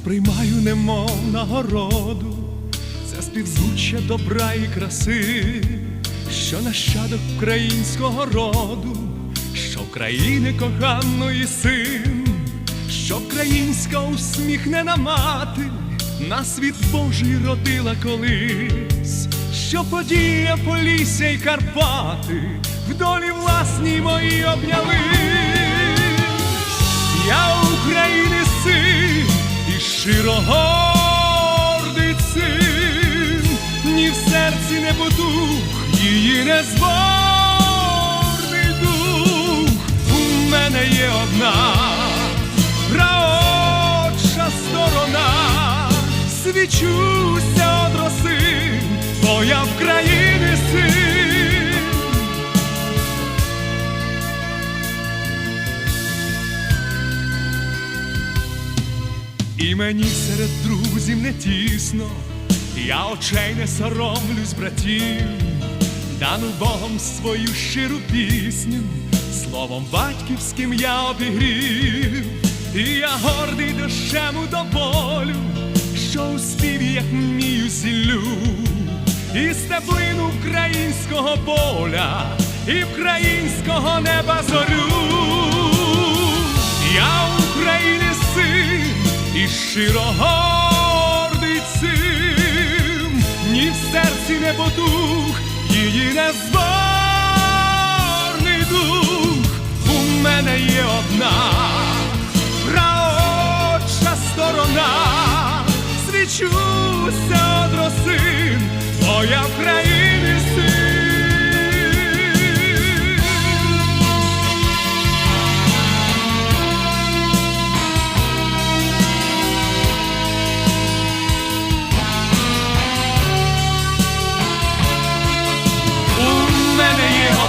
сприймаю немов нагороду, це співзвуччя добра і краси, що нащадок українського роду, що України коханої син, що українська усміхнена мати, на світ Божий родила колись, що подія Полісся й Карпати в долі власній мої обнялись. Я України син щиро гордий син, ні в серці не потух, її незборний дух. У мене є одна праотча сторона, свічуся од роси, бо я в країни мені серед друзів не тісно, я очей не соромлюсь, братів, дану Богом свою щиру пісню, словом батьківським я обігрів, і я гордий дощему до болю, що у співі, як вмію, зіллю, і стеблину українського поля, і українського неба зорю. Я України син і щиро гордий ні в серці не потух, її незборний дух. У мене є одна праотча сторона, свічуся од росин, бо я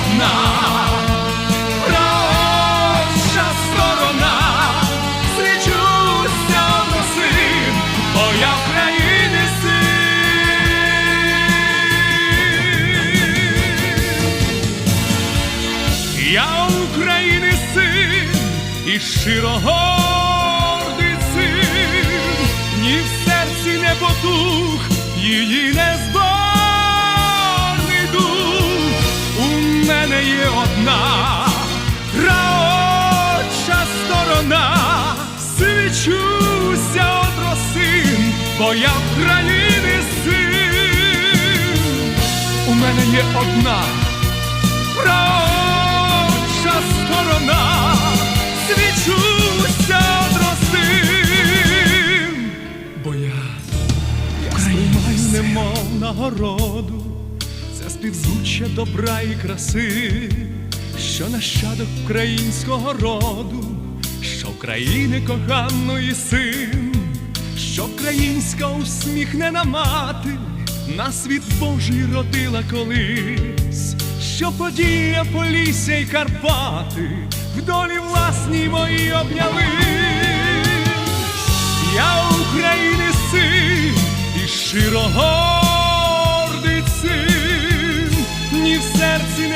одна я України син і щиро гордий син, ні в серці не потух, її не зборний мене є одна. Праотча сторона, свічуся од росин, бо я в країни син. У мене є одна. Праотча сторона, свічуся од росин, бо я Сприймаю немов нагороду, співзвуччя добра і краси, що нащадок українського роду, що України коханої син, що українська усміхнена мати, на світ Божий родила колись, що подія Полісся й Карпати в долі власній мої обнялись. Я України син і щиро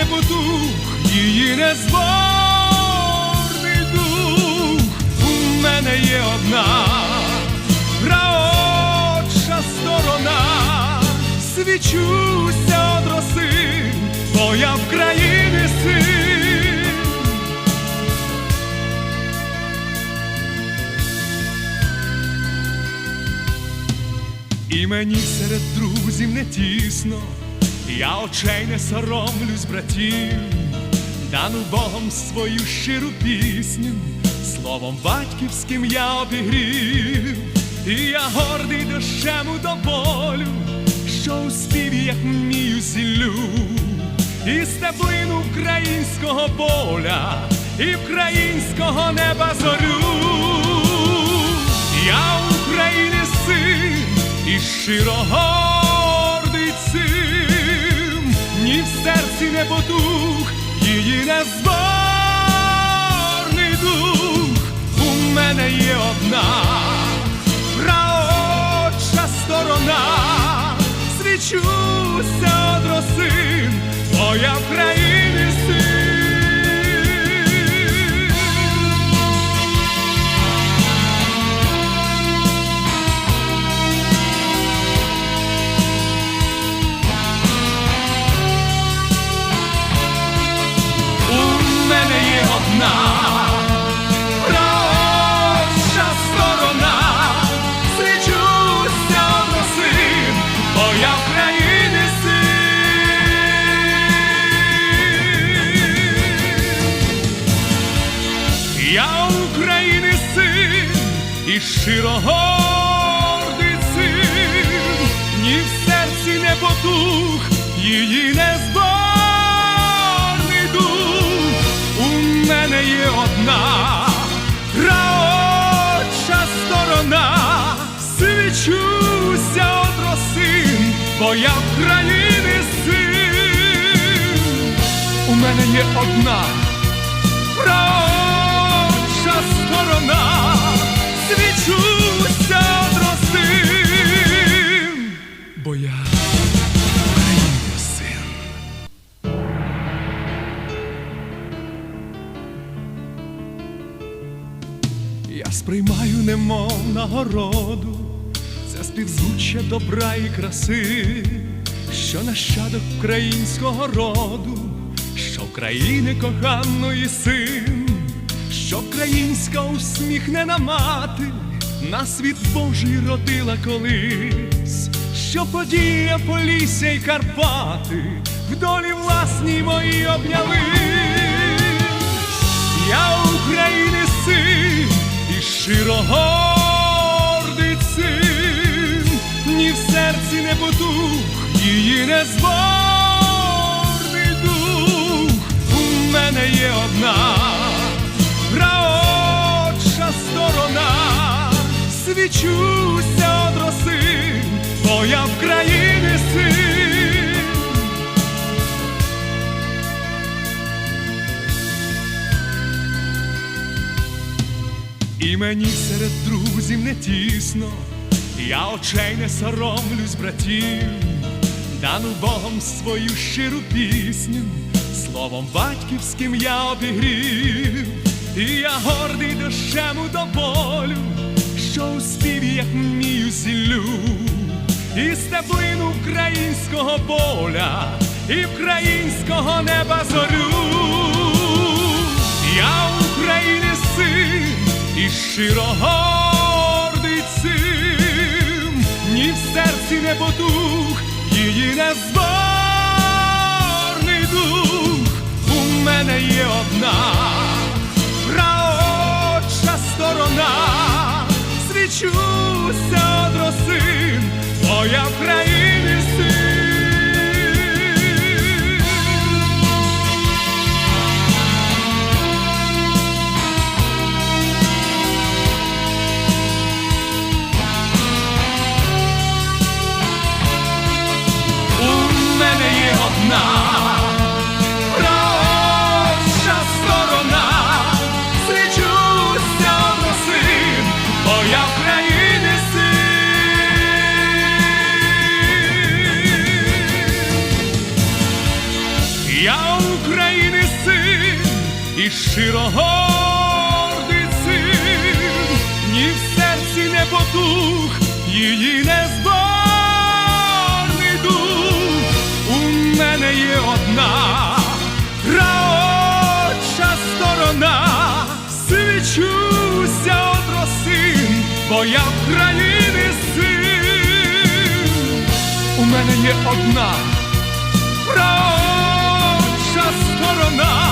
потух, її незборний дух. У мене є одна праотча сторона, свічуся од росин, бо я в країни син. І мені серед друзів не тісно, я очей не соромлюсь, братів, дану Богом свою щиру пісню, словом батьківським я обігрів, і я гордий дощему до болю, що у співі, як вмію, зіллю, і стеблину українського поля, і українського неба зорю. Я України син і щиро в серці не потух, її незборний дух. У мене є одна праоча сторона, свічуся од росин, бо я і щиро гордий син, ні в серці не потух її не незборний дух. У мене є одна праотча сторона, свічуся от росин, бо я України син. У мене є одна правша сторона, немов нагороду, це співзвуччя добра і краси, що нащадок українського роду, що країни коханої син, що українська усміхнена мати на світ Божий родила колись, що подія Полісся й Карпати в долі власній мої обняли. Я України син і щиро потух її незборний дух. У мене є одна праотча сторона, свічуся од роси, бо я в країни син. І мені серед друзів не тісно, я очей не соромлюсь, братів, дану Богом свою щиру пісню, словом батьківським я обігрів, і я гордий дощем у доволю, що у співі, як вмію, зіллю, і стеблину українського поля, і українського неба зорю. Я України син і щиро в серці не потух її незборний дух. У мене є одна праоча сторона, свічуся од росин, бо я щиро гордий ні в серці не потух її не незборний дух. У мене є одна праотча сторона, свічуся од росин, бо я в країни син. У мене є одна праотча сторона,